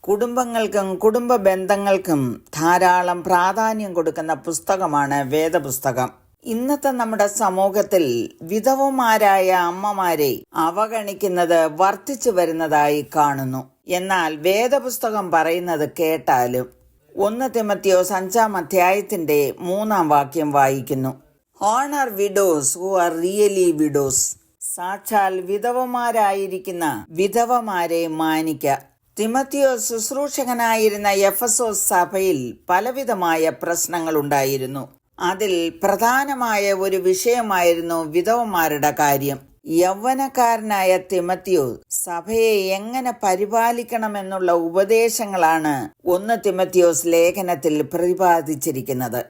കുടുംബങ്ങൾക്കും കുടുംബ ബന്ധങ്ങൾക്കും ധാരാളം പ്രാധാന്യം കൊടുക്കുന്ന പുസ്തകമാണ് വേദപുസ്തകം. ഇന്നത്തെ നമ്മുടെ സമൂഹത്തിൽ വിധവമാരായ അമ്മമാരെ അവഗണിക്കുന്നത് വർദ്ധിച്ചു വരുന്നതായി കാണുന്നു. എന്നാൽ വേദപുസ്തകം പറയുന്നത് കേട്ടാലും ഒന്ന് തിമത്തിയോ അഞ്ചാം അധ്യായത്തിന്റെ മൂന്നാം വാക്യം വായിക്കുന്നു. Honour widows who are really widows സാക്ഷാൽ വിധവമാരായിരിക്കുന്ന വിധവമാരെ മാനിക്ക. തിമത്തിയോ ശുശ്രൂഷകനായിരുന്ന എഫസോസ് സഭയിൽ പലവിധമായ പ്രശ്നങ്ങളുണ്ടായിരുന്നു. അതിൽ പ്രധാനമായ ഒരു വിഷയമായിരുന്നു വിധവമാരുടെ കാര്യം. യൗവനക്കാരനായ തിമത്തിയോ സഭയെ എങ്ങനെ പരിപാലിക്കണമെന്നുള്ള ഉപദേശങ്ങളാണ് ഒന്ന് തിമത്തിയോസ് ലേഖനത്തിൽ പ്രതിപാദിച്ചിരിക്കുന്നത്.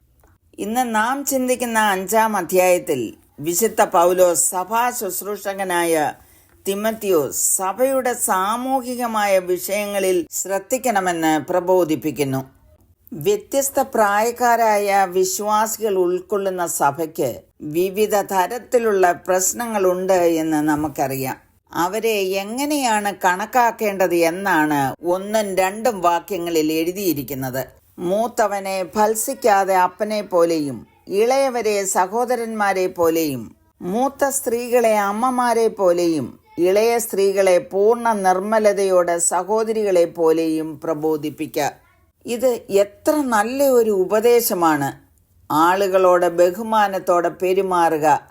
ഇന്ന് നാം ചിന്തിക്കുന്ന അഞ്ചാം അധ്യായത്തിൽ വിശുദ്ധ പൗലോസ് സഭാ ശുശ്രൂഷകനായ തിമത്തിയോസ് സഭയുടെ സാമൂഹികമായ വിഷയങ്ങളിൽ ശ്രദ്ധിക്കണമെന്ന് പ്രബോധിപ്പിക്കുന്നു. വ്യത്യസ്ത പ്രായക്കാരായ വിശ്വാസികൾ ഉൾക്കൊള്ളുന്ന സഭയ്ക്ക് വിവിധ തരത്തിലുള്ള പ്രശ്നങ്ങളുണ്ട് എന്ന് നമുക്കറിയാം. അവരെ എങ്ങനെയാണ് കണക്കാക്കേണ്ടത് എന്നാണ് ഒന്നും രണ്ടും വാക്യങ്ങളിൽ എഴുതിയിരിക്കുന്നത്. മൂത്തവനെ ഫൽസിക്കാതെ അപ്പനെ പോലെയും ഇളയവരെ സഹോദരന്മാരെ പോലെയും മൂത്ത സ്ത്രീകളെ അമ്മമാരെ പോലെയും ഇളയ സ്ത്രീകളെ പൂർണ നിർമ്മലതയോടെ സഹോദരികളെ പോലെയും പ്രബോധിപ്പിക്കുക ഇത് എത്ര നല്ല ഒരു ഉപദേശമാണ്. ആളുകളോട് ബഹുമാനത്തോടെ പെരുമാറുക.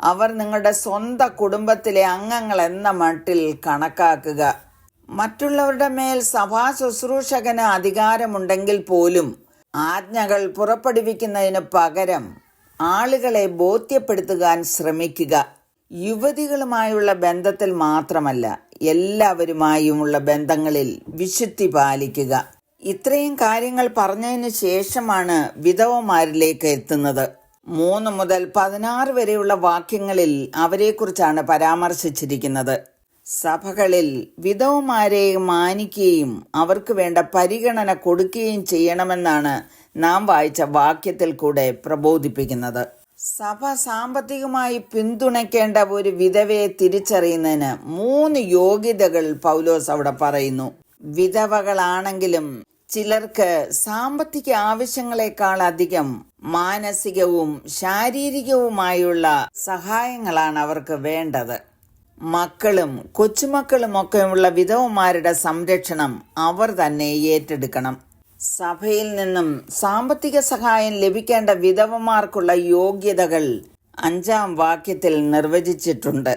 അവർ നിങ്ങളുടെ സ്വന്തം കുടുംബത്തിലെ അംഗങ്ങൾ എന്ന മട്ടിൽ കണക്കാക്കുക. മറ്റുള്ളവരുടെ മേൽ സഭാ ശുശ്രൂഷകന് അധികാരമുണ്ടെങ്കിൽ പോലും ആജ്ഞകൾ പുറപ്പെടുവിക്കുന്നതിന് പകരം ആളുകളെ ബോധ്യപ്പെടുത്തുവാൻ ശ്രമിക്കുക. യുവതികളുമായുള്ള ബന്ധത്തിൽ മാത്രമല്ല എല്ലാവരുമായുമുള്ള ബന്ധങ്ങളിൽ വിശുദ്ധി പാലിക്കുക. ഇത്രയും കാര്യങ്ങൾ പറഞ്ഞതിന് ശേഷമാണ് വിധവമാരിലേക്ക് എത്തുന്നത്. മൂന്ന് മുതൽ പതിനാറ് വരെയുള്ള വാക്യങ്ങളിൽ അവരെക്കുറിച്ചാണ് പരാമർശിച്ചിരിക്കുന്നത്. സഭകളിൽ വിധവമാരെ മാനിക്കുകയും അവർക്ക് വേണ്ട പരിഗണന കൊടുക്കുകയും ചെയ്യണമെന്നാണ് നാം വായിച്ച വാക്യത്തിൽ കൂടെ പ്രബോധിപ്പിക്കുന്നത്. സഭ സാമ്പത്തികമായി പിന്തുണയ്ക്കേണ്ട ഒരു വിധവയെ തിരിച്ചറിയുന്നതിന് മൂന്ന് യോഗ്യതകൾ പൗലോസ് അവിടെ പറയുന്നു. വിധവകളാണെങ്കിലും ചിലർക്ക് സാമ്പത്തിക ആവശ്യങ്ങളെക്കാൾ അധികം മാനസികവും ശാരീരികവുമായുള്ള സഹായങ്ങളാണ് അവർക്ക് വേണ്ടത്. മക്കളും കൊച്ചുമക്കളുമൊക്കെയുള്ള വിധവമാരുടെ സംരക്ഷണം അവർ തന്നെ ഏറ്റെടുക്കണം. സഭയിൽ നിന്നും സാമ്പത്തിക സഹായം ലഭിക്കേണ്ട വിധവമാർക്കുള്ള യോഗ്യതകൾ അഞ്ചാം വാക്യത്തിൽ നിർവചിച്ചിട്ടുണ്ട്.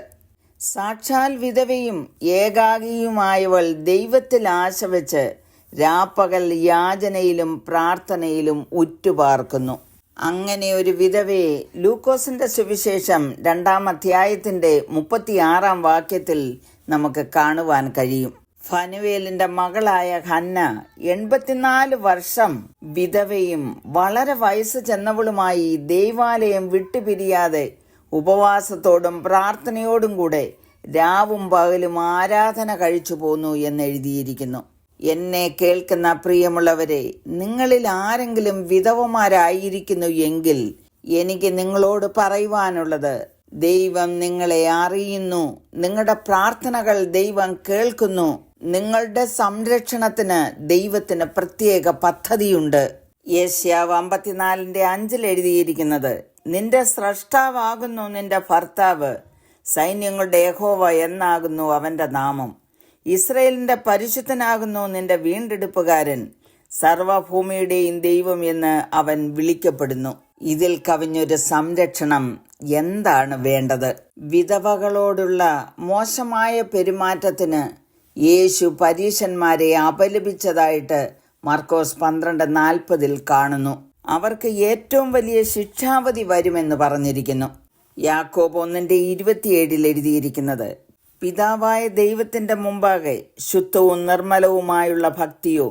സാക്ഷാൽ വിധവയും ഏകാഗിയുമായവൾ ദൈവത്തിൽ ആശ വെച്ച് രാപ്പകൽ യാചനയിലും പ്രാർത്ഥനയിലും ഉറ്റുപാർക്കുന്നു. അങ്ങനെ ഒരു വിധവയെ ലൂക്കോസിന്റെ സുവിശേഷം രണ്ടാം അധ്യായത്തിന്റെ മുപ്പത്തിയാറാം വാക്യത്തിൽ നമുക്ക് കാണുവാൻ കഴിയും. ഫനുവേലിന്റെ മകളായ ഹന്ന എൺപത്തിനാല് വർഷം വിധവയും വളരെ വയസ്സ് ചെന്നവളുമായി ദൈവാലയം വിട്ടുപിരിയാതെ ഉപവാസത്തോടും പ്രാർത്ഥനയോടും കൂടെ രാവും പകലും ആരാധന കഴിച്ചു പോന്നു എന്ന് എഴുതിയിരിക്കുന്നു എന്നെ കേൾക്കുന്ന പ്രിയമുള്ളവരെ നിങ്ങളിൽ ആരെങ്കിലും വിധവമാരായിരിക്കുന്നു എങ്കിൽ എനിക്ക് നിങ്ങളോട് പറയുവാനുള്ളത് ദൈവം നിങ്ങളെ അറിയുന്നു നിങ്ങളുടെ പ്രാർത്ഥനകൾ ദൈവം കേൾക്കുന്നു നിങ്ങളുടെ സംരക്ഷണത്തിന് ദൈവത്തിന് പ്രത്യേക പദ്ധതിയുണ്ട്. യേശ്യാവ് അമ്പത്തിനാലിന്റെ അഞ്ചിൽ എഴുതിയിരിക്കുന്നത് നിന്റെ സ്രഷ്ടാവാകുന്നു നിന്റെ ഭർത്താവ് സൈന്യങ്ങളുടെ യഹോവ എന്നാകുന്നു അവന്റെ നാമം. ഇസ്രയേലിന്റെ പരിശുദ്ധനാകുന്നു നിന്റെ വീണ്ടെടുപ്പുകാരൻ സർവഭൂമിയുടെയും ദൈവം എന്ന് അവൻ വിളിക്കപ്പെടുന്നു. ഇതിൽ കവിഞ്ഞൊരു സംരക്ഷണം എന്താണ് വേണ്ടത്? വിധവകളോടുള്ള മോശമായ പെരുമാറ്റത്തിന് യേശു പരീശന്മാരെ അപലപിച്ചതായിട്ട് മർക്കോസ് പന്ത്രണ്ട് നാൽപ്പതിൽ കാണുന്നു. അവർക്ക് ഏറ്റവും വലിയ ശിക്ഷാവധി വരുമെന്ന് പറഞ്ഞിരിക്കുന്നു. യാക്കോബ് ഒന്നിന്റെ ഇരുപത്തിയേഴിൽ എഴുതിയിരിക്കുന്നത് പിതാവായ ദൈവത്തിന്റെ മുമ്പാകെ ശുദ്ധവും നിർമ്മലവുമായുള്ള ഭക്തിയോ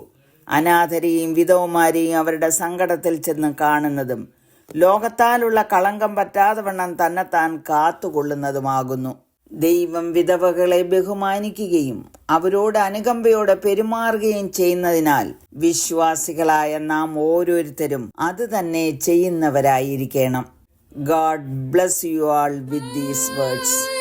അനാഥരെയും വിധവുമാരെയും അവരുടെ സങ്കടത്തിൽ ചെന്ന് കാണുന്നതും ലോകത്താലുള്ള കളങ്കം പറ്റാതെ വണ്ണം തന്നെത്താൻ കാത്തുകൊള്ളുന്നതുമാകുന്നു. ദൈവം വിധവകളെ ബഹുമാനിക്കുകയും അവരോട് അനുകമ്പയോടെ പെരുമാറുകയും ചെയ്യുന്നതിനാൽ വിശ്വാസികളായ നാം ഓരോരുത്തരും അത് തന്നെ ചെയ്യുന്നവരായിരിക്കണം. God bless you all with these words